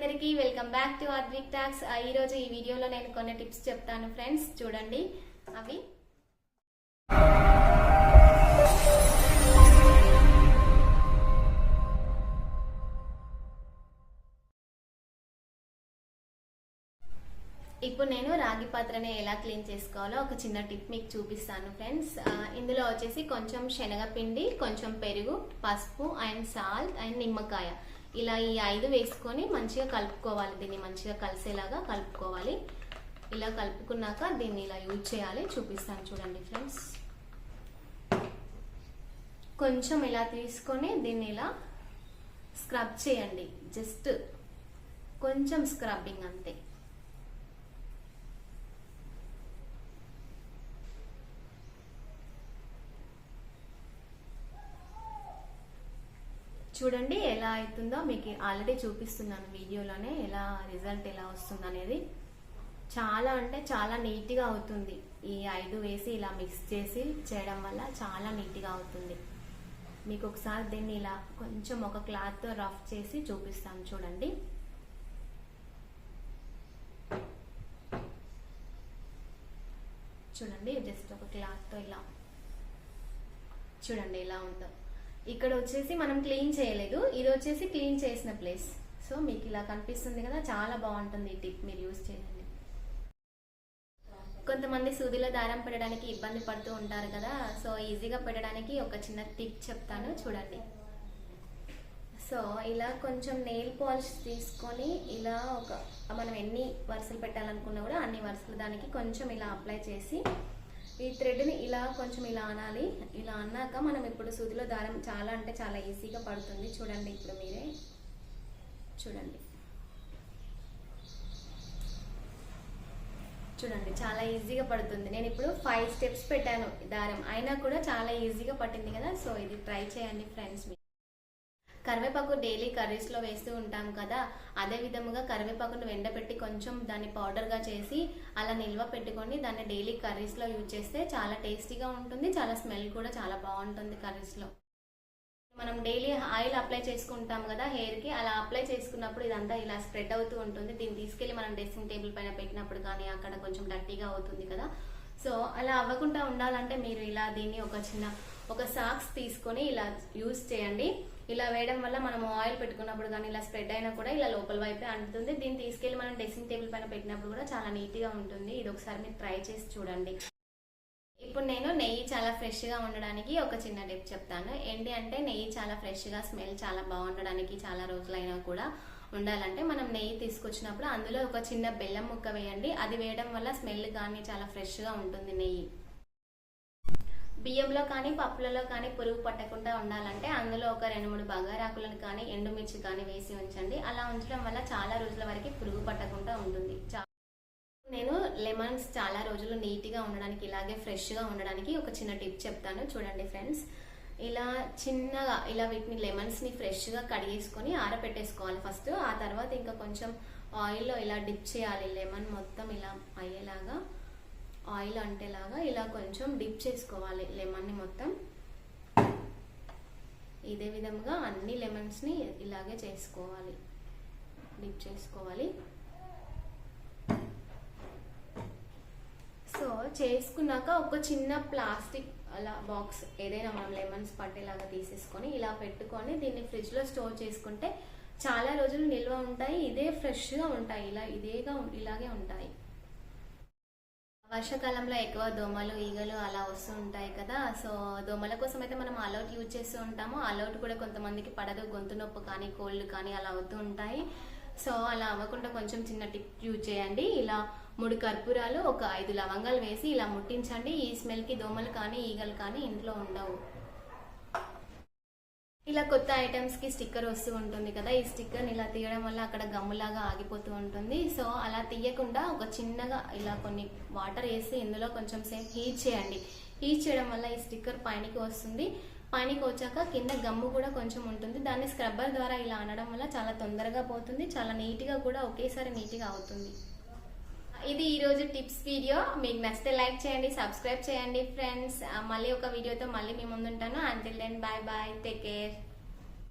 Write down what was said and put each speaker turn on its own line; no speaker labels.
అందరికీ welcome back to Advik talks. ఈ రోజు ఈ వీడియోలో నేను కొన్ని టిప్స్ చెప్తాను ఫ్రెండ్స్. చూడండి. అవి. ఇప్పుడు నేను రాగి పాత్రని ఎలా క్లీన్ చేసుకోవాలో ఒక చిన్న టిప్ మీకు చూపిస్తాను ఫ్రెండ్స్. ఇందులో వచ్చేసి కొంచెం శనగపిండి కొంచెం పెరుగు పసుపు అండ్ సాల్ట్ అండ్ నిమ్మకాయ. ఇలా ఈ ఐదు వేసుకొని మంచిగా కలుపుకోవాలి. దీన్ని మంచిగా కలిసేలాగా కలుపుకోవాలి. ఇలా కలుపుకున్నాక దీన్ని ఇలా యూజ్ చేయాలి. చూపిస్తాను చూడండి ఫ్రెండ్స్. కొంచెం ఇలా తీసుకొని దీన్ని ఇలా స్క్రబ్ చేయండి. జస్ట్ కొంచెం స్క్రబ్బింగ్ అంతే. చూడండి ఎలా అవుతుందో మీకు ఆల్రెడీ చూపిస్తున్నాను వీడియోలోనే ఎలా రిజల్ట్ ఎలా వస్తుంది అనేది చాలా అంటే చాలా నీట్గా అవుతుంది. ఈ ఐదు వేసి ఇలా మిక్స్ చేసి చేయడం వల్ల చాలా నీట్గా అవుతుంది. మీకు ఒకసారి దీన్ని ఇలా కొంచెం ఒక క్లాత్తో రఫ్ చేసి చూపిస్తాను చూడండి. చూడండి జస్ట్ ఒక క్లాత్తో ఇలా. చూడండి ఇలా ఉందో. ఇక్కడ వచ్చేసి మనం క్లీన్ చేయలేదు. ఇది వచ్చేసి క్లీన్ చేసిన ప్లేస్ సో మీకు ఇలా కనిపిస్తుంది కదా చాలా బాగుంటుంది ఈ టిప్ మీరు యూజ్ చేయండి. కొంతమంది సూదిలో దారం పెట్టడానికి ఇబ్బంది పడుతూ ఉంటారు కదా సో ఈజీగా పెట్టడానికి ఒక చిన్న టిప్ చెప్తాను చూడండి. సో ఇలా కొంచెం నెయిల్ పాలిష్ తీసుకొని ఇలా ఒక మనం ఎన్ని వరుసలు పెట్టాలనుకున్నా కూడా అన్ని వరుసలు దానికి కొంచెం ఇలా అప్లై చేసి ఈ థ్రెడ్ని ఇలా కొంచెం ఇలా అనాలి. ఇలా అన్నాక మనం ఇప్పుడు సూదిలో దారం చాలా అంటే చాలా ఈజీగా పడుతుంది. చూడండి ఇప్పుడు మీరే. చూడండి. చూడండి చాలా ఈజీగా పడుతుంది. నేను ఇప్పుడు ఫైవ్ స్టెప్స్ పెట్టాను దారం. అయినా కూడా చాలా ఈజీగా పట్టింది కదా. సో ఇది ట్రై చేయండి ఫ్రెండ్స్ కరివేపాకు డైలీ కర్రీస్లో వేస్తూ ఉంటాం కదా అదే విధముగా కరివేపాకును ఎండబెట్టి కొంచెం దాన్ని పౌడర్గా చేసి అలా నిల్వ పెట్టుకొని దాన్ని డైలీ కర్రీస్లో యూజ్ చేస్తే చాలా టేస్టీగా ఉంటుంది చాలా స్మెల్ కూడా చాలా బాగుంటుంది కర్రీస్లో మనం డైలీ ఆయిల్ అప్లై చేసుకుంటాం కదా హెయిర్కి అలా అప్లై చేసుకున్నప్పుడు ఇదంతా ఇలా స్ప్రెడ్ అవుతూ ఉంటుంది. దీన్ని తీసుకెళ్ళి మనం డ్రెస్సింగ్ టేబుల్ పైన పెట్టినప్పుడు కానీ అక్కడ కొంచెం డర్టీగా అవుతుంది కదా. సో అలా అవ్వకుండా ఉండాలంటే మీరు ఇలా దీన్ని ఒక చిన్న ఒక సాక్స్ తీసుకొని ఇలా యూజ్ చేయండి. ఇలా వేయడం వల్ల మనం ఆయిల్ పెట్టుకున్నప్పుడు కానీ ఇలా స్ప్రెడ్ అయినా కూడా ఇలా లోపల వైపే అంటుతుంది. దీన్ని తీసుకెళ్ళి మనం డ్రెస్సింగ్ టేబుల్ పైన పెట్టినప్పుడు కూడా చాలా నీట్గా ఉంటుంది. ఇది ఒకసారి మీరు ట్రై చేసి చూడండి. ఇప్పుడు నేను నెయ్యి చాలా ఫ్రెష్గా ఉండడానికి ఒక చిన్న టిప్ చెప్తాను. ఏంటి అంటే నెయ్యి చాలా ఫ్రెష్గా స్మెల్ చాలా బాగుండడానికి చాలా రోజులైనా కూడా ఉండాలంటే మనం నెయ్యి తీసుకొచ్చినప్పుడు అందులో ఒక చిన్న బెల్లం ముక్క వేయండి. అది వేయడం వల్ల స్మెల్ కానీ చాలా ఫ్రెష్గా ఉంటుంది నెయ్యి. బియ్యంలో కానీ పప్పులలో కానీ పురుగు పట్టకుండా ఉండాలంటే అందులో ఒక రెండు మూడు బగారాకులను కానీ ఎండుమిర్చి కానీ వేసి ఉంచండి. అలా ఉంచడం వల్ల చాలా రోజుల వరకు పురుగు పట్టకుండా ఉంటుంది. నేను లెమన్స్ చాలా రోజులు నీట్గా ఉండడానికి ఇలాగే ఫ్రెష్గా ఉండడానికి ఒక చిన్న టిప్ చెప్తాను. చూడండి ఫ్రెండ్స్ ఇలా చిన్నగా ఇలా వీటిని లెమన్స్ని ఫ్రెష్గా కడిగేసుకొని ఆరబెట్టేసుకోవాలి ఫస్ట్. ఆ తర్వాత ఇంకా కొంచెం ఆయిల్లో ఇలా డిప్ చేయాలి. లెమన్ మొత్తం ఇలా అయ్యేలాగా ఆయిల్ అంటేలాగా ఇలా కొంచెం డిప్ చేసుకోవాలి లెమన్ని మొత్తం. ఇదే విధంగా అన్ని లెమన్స్ని ఇలాగే చేసుకోవాలి. డిప్ చేసుకోవాలి. సో చేసుకున్నాక ఒక చిన్న ప్లాస్టిక్ అలా బాక్స్ ఏదైనా మనం లెమన్స్ పట్టేలాగా తీసేసుకొని ఇలా పెట్టుకొని దీన్ని ఫ్రిడ్జ్లో స్టోర్ చేసుకుంటే చాలా రోజులు నిల్వ ఉంటాయి. ఇదే ఫ్రెష్గా ఉంటాయి. ఇలా ఇదేగా ఇలాగే ఉంటాయి. వర్షాకాలంలో ఎక్కువ దోమలు ఈగలు అలా వస్తూ ఉంటాయి కదా. సో దోమల కోసం అయితే మనం అలౌట్ యూజ్ చేస్తూ ఉంటాము. అలౌట్ కూడా కొంతమందికి పడదు. గొంతు నొప్పి కానీ కోల్డ్ కానీ అలా అవుతూ ఉంటాయి. సో అలా అవ్వకుండా కొంచెం చిన్న టిప్ యూజ్ చేయండి. ఇలా మూడు కర్పూరాలు ఒక ఐదు లవంగాలు వేసి ఇలా ముట్టించండి. ఈ స్మెల్కి దోమలు కానీ ఈగలు కానీ ఇంట్లో ఉండవు. ఇలా కొత్త ఐటమ్స్కి స్టిక్కర్ వస్తూ ఉంటుంది కదా ఈ స్టిక్కర్ ఇలా తీయడం వల్ల అక్కడ గమ్ములాగా ఆగిపోతూ ఉంటుంది. సో అలా తీయకుండా ఒక చిన్నగా ఇలా కొన్ని వాటర్ వేసి ఇందులో కొంచెం సేపు హీట్ చేయండి. హీట్ చేయడం వల్ల ఈ స్టిక్కర్ పైనకి వస్తుంది. పైనకి వచ్చాక కింద గమ్ము కూడా కొంచెం ఉంటుంది. దాన్ని స్క్రబ్బర్ ద్వారా ఇలా అనడం వల్ల చాలా తొందరగా పోతుంది. చాలా నీట్గా కూడా ఒకేసారి నీట్గా అవుతుంది. ఇది ఈరోజు టిప్స్ వీడియో. మీకు నచ్చితే లైక్ చేయండి సబ్స్క్రైబ్ చేయండి ఫ్రెండ్స్. మళ్ళీ ఒక వీడియోతో మళ్ళీ మీ ముందుంటాను. Until then bye bye take care